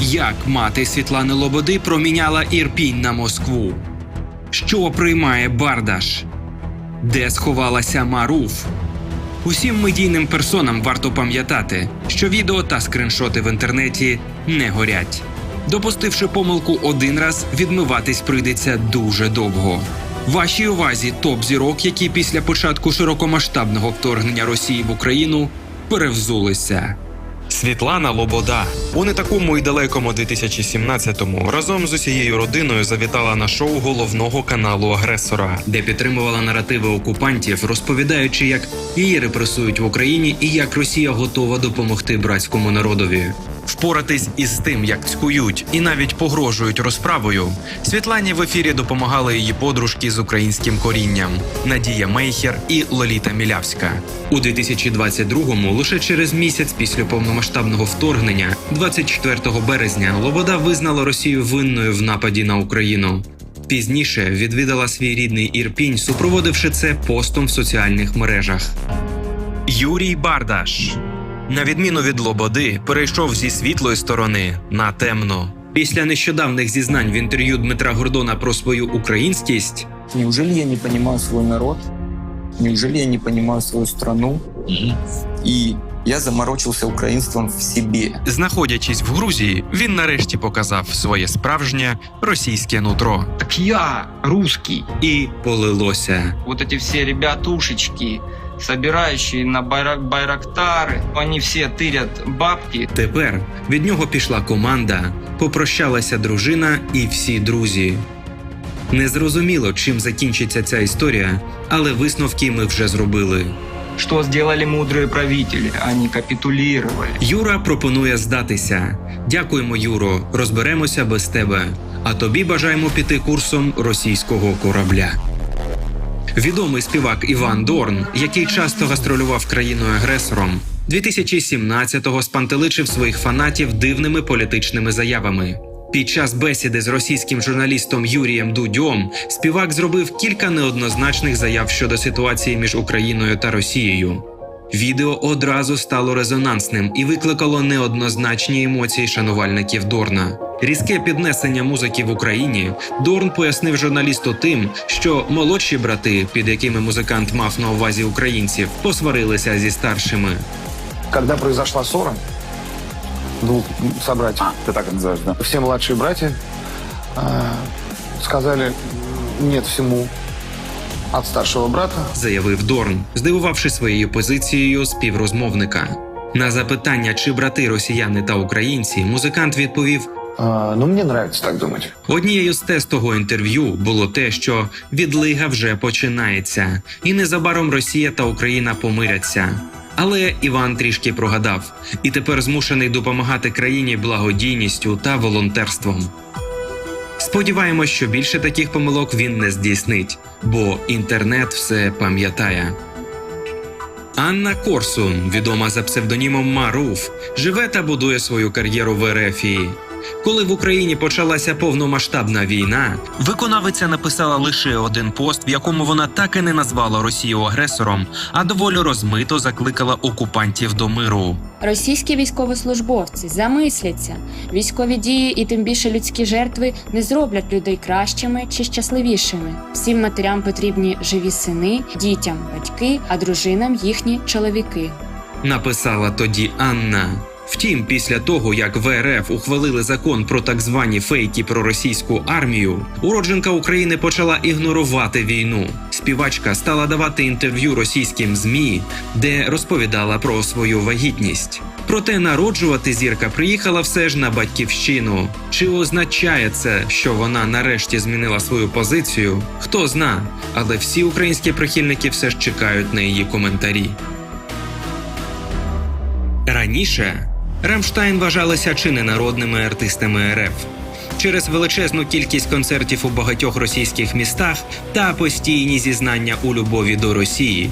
Як мати Світлани Лободи проміняла Ірпінь на Москву? Що приймає Бардаш? Де сховалася Маруф? Усім медійним персонам варто пам'ятати, що відео та скриншоти в інтернеті не горять. Допустивши помилку один раз, відмиватись прийдеться дуже довго. Вашій увазі топ зірок, які після початку широкомасштабного вторгнення Росії в Україну перевзулися. Світлана Лобода у не такому й далекому 2017-му разом з усією родиною завітала на шоу головного каналу агресора. де підтримувала наративи окупантів, розповідаючи, як її репресують в Україні і як Росія готова допомогти братському народові. Впоратись із тим, як цькують і навіть погрожують розправою. Світлані в ефірі допомагали її подружки з українським корінням Надія Мейхер і Лоліта Мілявська. У 2022-му, лише через місяць після повномасштабного вторгнення, 24 березня, Лобода визнала Росію винною в нападі на Україну. Пізніше відвідала свій рідний Ірпінь, супроводивши це постом в соціальних мережах. Юрій Бардаш, на відміну від Лободи, перейшов зі світлої сторони на темну. Після нещодавних зізнань в інтерв'ю Дмитра Гордона про свою українськість Неужели я не понимаю свой народ? Неужели я не понимаю свою страну? И я заморочился украинством в себе. Знаходячись в Грузії, він нарешті показав своє справжнє російське нутро. Так я русский. і полилося. Вот эти все ребятушечки, собирающие на байрак байрактары, они все тырят бабки. Тепер від нього пішла команда, попрощалася дружина і всі друзі. Незрозуміло, чим закінчиться ця історія, але висновки ми вже зробили. Что сделали мудрые правители? Они капитулировали. Юра пропонує здатися. Дякуємо, Юро, розберемося без тебе. А тобі бажаємо піти курсом російського корабля. Відомий співак Іван Дорн, який часто гастролював країною агресором, 2017-го спантеличив своїх фанатів дивними політичними заявами. Під час бесіди з російським журналістом Юрієм Дудьом співак зробив кілька неоднозначних заяв щодо ситуації між Україною та Росією. Відео одразу стало резонансним і викликало неоднозначні емоції шанувальників Дорна. Різке піднесення музики в Україні Дорн пояснив журналісту тим, що молодші брати, під якими музикант мав на увазі українців, посварилися зі старшими. Когда произошла ссора двух собратьев, Ты так и называешь, да? все младшие братья э, сказали нет всему от старшего брата. заявив Дорн, здивувавши своєю позицією співрозмовника. На запитання, чи брати росіяни та українці, музикант відповів: Э, но мне нравится так думать. Однією з тест того інтерв'ю було те, що відлига вже починається, і незабаром Росія та Україна помиряться. Але Іван трішки прогадав і тепер змушений допомагати країні благодійністю та волонтерством. Сподіваємось, що більше таких помилок він не здійснить, бо інтернет все пам'ятає. Анна Корсун, відома за псевдонімом Маруф, живе та будує свою кар'єру в Ерефії. Коли в Україні почалася повномасштабна війна, виконавиця написала лише один пост, в якому вона так і не назвала Росію агресором, а доволі розмито закликала окупантів до миру. Російські військовослужбовці замисляться. Військові дії і тим більше людські жертви не зроблять людей кращими чи щасливішими. Всім матерям потрібні живі сини, дітям батьки, а дружинам їхні чоловіки. Написала тоді Анна. Втім, після того як в РФ ухвалили закон про так звані фейки про російську армію, уродженка України почала ігнорувати війну. Співачка стала давати інтерв'ю російським змі, де розповідала про свою вагітність. Проте народжувати зірка приїхала все ж на батьківщину. Чи означає це, що вона нарешті змінила свою позицію? Хто зна, але всі українські прихильники все ж чекають на її коментарі. Раніше Рамштайн вважалися чи не народними артистами РФ. Через величезну кількість концертів у багатьох російських містах та постійні зізнання у любові до Росії.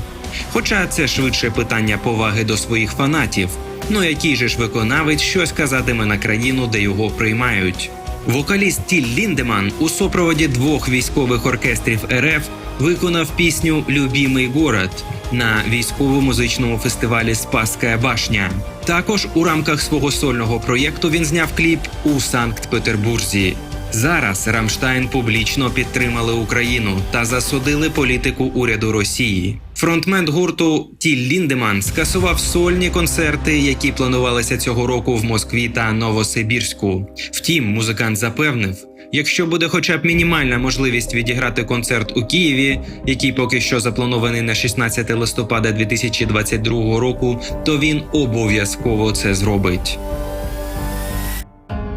Хоча це швидше питання поваги до своїх фанатів. Ну який же ж виконавець щось казатиме на країну, де його приймають. Вокаліст Тіль Ліндеман у супроводі двох військових оркестрів РФ виконав пісню Любімий город, на військово-музичному фестивалі Спаская башня. Також у рамках свого сольного проєкту він зняв кліп у Санкт-Петербурзі. Зараз Рамштайн публічно підтримали Україну та засудили політику уряду Росії. Фронтмен гурту Тіль Ліндеман скасував сольні концерти, які планувалися цього року в Москві та Новосибірську. Втім, музикант запевнив, якщо буде хоча б мінімальна можливість відіграти концерт у Києві, який поки що запланований на 16 листопада 2022 року, то він обов'язково це зробить.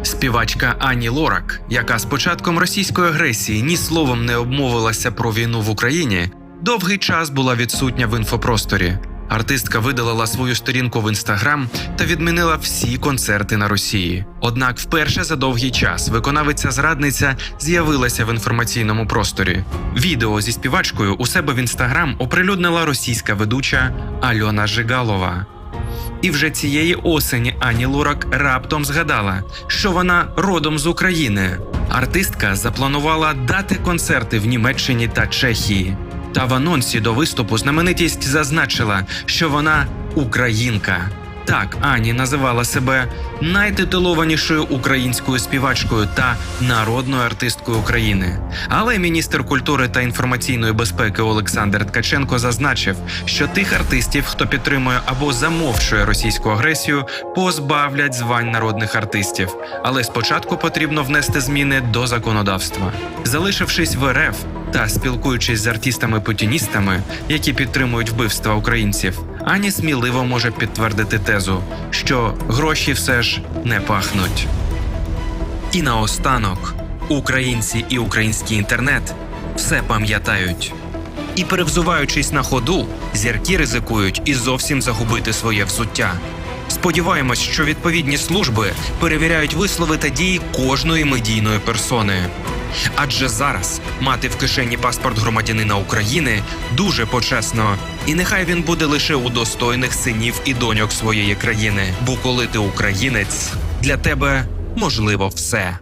Співачка Ані Лорак, яка з початком російської агресії ні словом не обмовилася про війну в Україні, довгий час була відсутня в інфопросторі. Артистка видалила свою сторінку в інстаграм та відмінила всі концерти на Росії. Однак, вперше за довгий час виконавиця зрадниця з'явилася в інформаційному просторі. Відео зі співачкою у себе в інстаграм оприлюднила російська ведуча Альона Жигалова. І вже цієї осені Ані Лорак раптом згадала, що вона родом з України. Артистка запланувала дати концерти в Німеччині та Чехії. Та в анонсі до виступу знаменитість зазначила, що вона українка. Так Ані називала себе найтитулованішою українською співачкою та народною артисткою України. Але міністр культури та інформаційної безпеки Олександр Ткаченко зазначив, що тих артистів, хто підтримує або замовчує російську агресію, позбавлять звань народних артистів. Але спочатку потрібно внести зміни до законодавства. Залишившись в РФ та спілкуючись з артистами-путіністами, які підтримують вбивства українців, Ані сміливо може підтвердити тезу, що гроші все ж не пахнуть. І наостанок українці і український інтернет все пам'ятають. І перевзуваючись на ходу, зірки ризикують і зовсім загубити своє взуття. Сподіваємось, що відповідні служби перевіряють вислови та дії кожної медійної персони. Адже зараз мати в кишені паспорт громадянина України дуже почесно, і нехай він буде лише у достойних синів і доньок своєї країни. Бо коли ти українець, для тебе можливо все.